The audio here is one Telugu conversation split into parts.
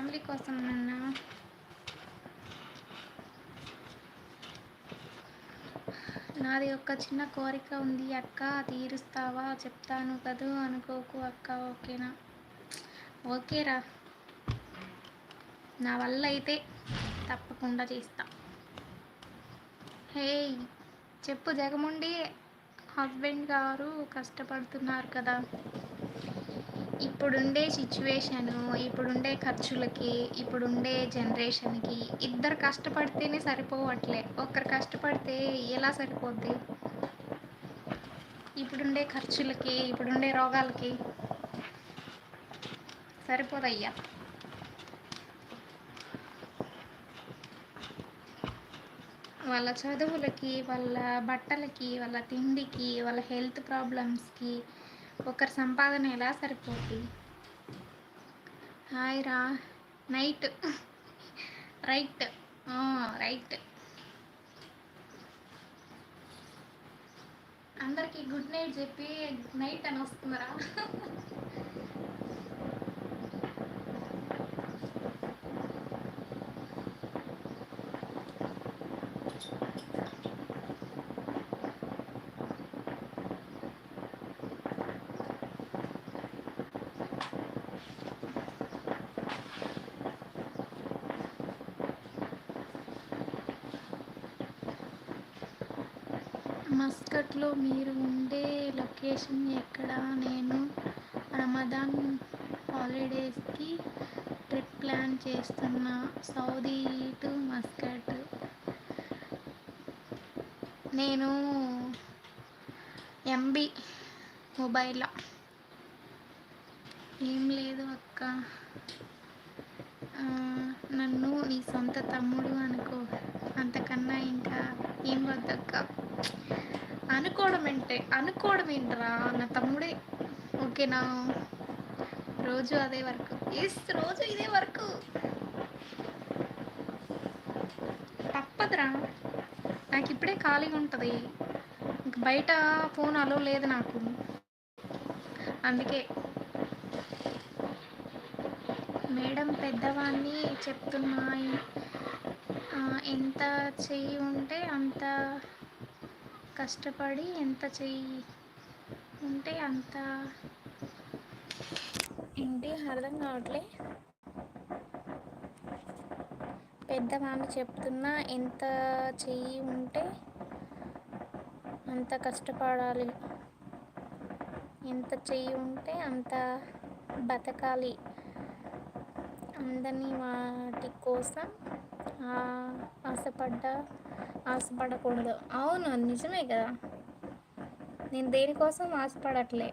ఫ్యామిలీ కోసం నన్న. నాది ఒక చిన్న కోరిక ఉంది. అక్క తీరుస్తావా? చెప్తాను కదూ? అనుకోకు అక్క ఓకేనా? ఓకేరా. నా వల్ల అయితే తప్పకుండా చేస్తా. హే చెప్పు జగముండి. హస్బెండ్ గారు కష్టపడుతున్నారు కదా. ఇప్పుడుండే సిచ్యువేషను ఇప్పుడుండే ఖర్చులకి ఇప్పుడుండే జనరేషన్కి ఇద్దరు కష్టపడితేనే సరిపోవట్లే. ఒక్కరు కష్టపడితే ఎలా సరిపోద్ది? ఇప్పుడుండే ఖర్చులకి ఇప్పుడుండే రోగాలకి సరిపోదయ్యా. వాళ్ళ చదువులకి వాళ్ళ బట్టలకి వాళ్ళ తిండికి వాళ్ళ హెల్త్ ప్రాబ్లమ్స్కి ఒకరి సంపాదన ఎలా సరిపోద్ది? హాయ్ రా. నైట్. రైట్. రైట్. అందరికీ గుడ్ నైట్ చెప్పి నైట్ అని వస్తున్నారా? మస్కట్లో మీరు ఉండే లొకేషన్ ఎక్కడ? నేను రమదాన్ హాలిడేస్కి ట్రిప్ ప్లాన్ చేస్తున్నా. Saudi to Muscat. నేను ఎంబీ మొబైల్. ఏం లేదు అక్క. నన్ను నీ సొంత తమ్ముడు అనుకో. అంతకన్నా ఇంకా ఏం వద్దక్క. అనుకోవడం ఏంటే? అనుకోవడం ఏంటరా? నా తమ్ముడే. ఓకేనా? రోజు అదే వర్క్. ఎస్ రోజు ఇదే వర్క్. తప్పదురా. నాకు ఇప్పుడే ఖాళీగా ఉంటుంది. ఇంక బయట ఫోన్ అలో లేదు నాకు. అందుకే. మేడం పెద్దవాన్ని చెప్తున్నాయి. ఎంత చెయ్యి ఉంటే అంత కష్టపడి ఎంత చెయ్యి ఉంటే అంత ఏంటి అర్థం కావట్లే. పెద్దవాళ్ళు చెప్తున్నా ఎంత చెయ్యి ఉంటే అంత కష్టపడాలి. ఎంత చెయ్యి ఉంటే అంత బతకాలి. అందని వాటి కోసం ఆశపడ్డ ఆశపడకూడదు. అవును నిజమే కదా. నేను దేనికోసం ఆశపడట్లే?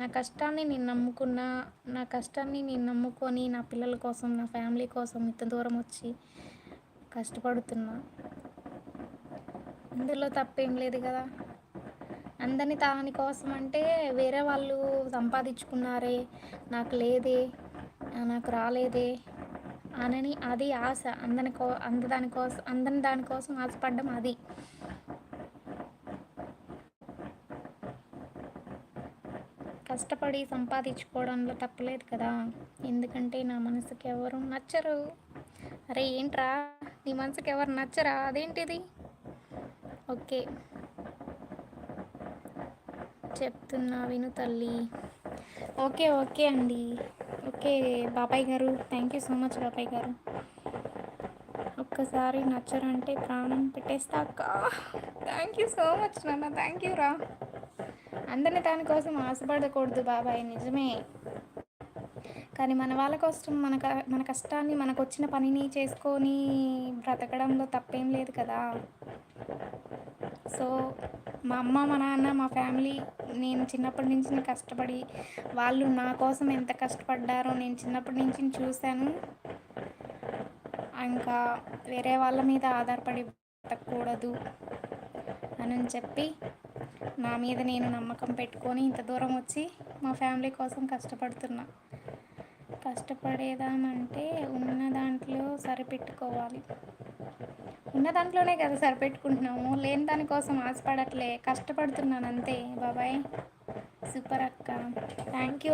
నా కష్టాన్ని నేను నమ్ముకున్నా నా కష్టాన్ని నేను నమ్ముకొని నా పిల్లల కోసం నా ఫ్యామిలీ కోసం ఇంత దూరం వచ్చి కష్టపడుతున్నా. అందులో తప్పేం లేదు కదా. అందరిని దానికోసం అంటే వేరే వాళ్ళు సంపాదించుకున్నారే నాకు లేదే నాకు రాలేదే. అనని అది ఆశ. అందని కో అంద దానికోసం అందని దానికోసం ఆశపడ్డం అది. కష్టపడి సంపాదించుకోవడంలో తప్పలేదు కదా. ఎందుకంటే నా మనసుకి ఎవరు నచ్చరు. అరే ఏంట్రా? నీ మనసుకి ఎవరు నచ్చరా? అదేంటిది? ఓకే. చెప్తున్నా విను తల్లి. ఓకే ఓకే అండి. ఓకే బాబాయ్ గారు. థ్యాంక్ యూ సో మచ్ బాబాయ్ గారు. ఒక్కసారి నచ్చరంటే ప్రాణం పెట్టేస్తా అక్క. థ్యాంక్ యూ సో మచ్ నాన్న థ్యాంక్ యూ రా. అందరిని దానికోసం ఆశపడకూడదు బాబాయ్ నిజమే. కానీ మన వాళ్ళ కోసం మన మన కష్టాన్ని మనకు వచ్చిన పనిని చేసుకొని బ్రతకడంలో తప్పేం లేదు కదా. సో మా అమ్మ మా నాన్న మా ఫ్యామిలీ నేను చిన్నప్పటి నుంచి కష్టపడి వాళ్ళు నా కోసం ఎంత కష్టపడ్డారో నేను చిన్నప్పటి నుంచి చూశాను. ఇంకా వేరే వాళ్ళ మీద ఆధారపడి బ్రతకూడదు అని చెప్పి నా మీద నేను నమ్మకం పెట్టుకొని ఇంత దూరం వచ్చి మా ఫ్యామిలీ కోసం కష్టపడుతున్నా. కష్టపడేదామంటే ఉన్న దాంట్లో సరిపెట్టుకోవాలి. ఉన్న దాంట్లోనే కదా సరిపెట్టుకుంటున్నాము. లేని దానికోసం ఆశపడట్లే. కష్టపడుతున్నాను అంతే. బాబాయ్. సూపర్ అక్క. Thank you